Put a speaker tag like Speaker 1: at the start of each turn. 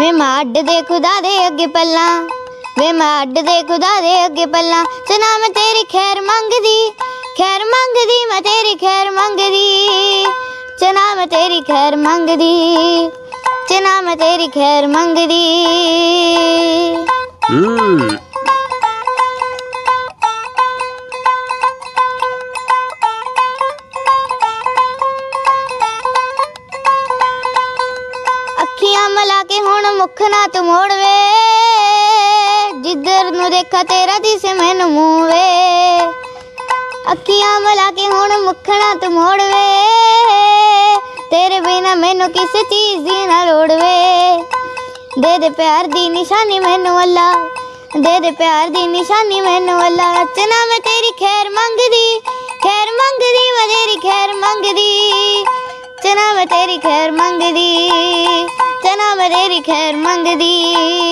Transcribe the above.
Speaker 1: ਵੇ ਮੈਂ ਅੱਡ ਦੇ ਖੁਦਾ ਦੇ ਅੱਗੇ ਪੱਲਾਂ। ਵੇ ਮੈਂ ਅੱਡ ਦੇ ਖੁਦਾ ਦੇ ਅੱਗੇ ਪੱਲਾਂ। ਚਨਾ ਮੈਂ ਤੇਰੀ ਖੈਰ ਮੰਗਦੀ ਖੈਰ ਮੰਗਦੀ ਮੈਂ ਤੇਰੀ ਖੈਰ ਮੰਗਦੀ। ਚਨਾ ਮੈਂ ਤੇਰੀ ਖੈਰ ਮੰਗਦੀ ਚਨਾ ਮੈਂ ਤੇਰੀ ਖੈਰ ਮੰਗਦੀ।
Speaker 2: ਹੂੰ।
Speaker 1: ਅੱਖੀਆਂ ਮਲਾ ਕੇ ਹੁਣ ਮੁਖ ਨਾ ਤੂੰ ਮੋੜਵੇ। ਜਿੱਧਰ ਨੂੰ ਦੇਖਾ ਤੇਰਾ ਦਿਸ ਮੈਨੂੰ ਮੂੰਹ ਅੱਖੀਆਂ ਮਲਾ ਕੇ ਹੁਣ ਮੁਖ ਨਾ ਤੂੰ ਮੋੜਵੇ। ਤੇਰੇ ਬਿਨਾ ਮੈਨੂੰ ਕਿਸੇ ਚੀਜ਼ ਦੀ ਨਾ ਲੋੜ ਵੇ ਦੇ ਦੇ ਪਿਆਰ ਦੀ ਨਿਸ਼ਾਨੀ ਮੈਨੂੰ ਅੱਲਾ। ਦੇ ਦੇ ਪਿਆਰ ਦੀ ਨਿਸ਼ਾਨੀ ਮੈਨੂੰ ਅੱਲਾ। ਚਨਾ ਮੈਂ ਤੇਰੀ ਖੈਰ ਮੰਗਦੀ। ਖੈਰ ਮੰਗਦੀ ਮੈਂ ਤੇਰੀ ਖੈਰ ਮੰਗਦੀ। ਚਨਾ ਮੈਂ ਤੇਰੀ ਖੈਰ ਮੰਗਦੀ। ਚਨਾ ਮੈਂ ਤੇਰੀ ਖੈਰ ਮੰਗਦੀ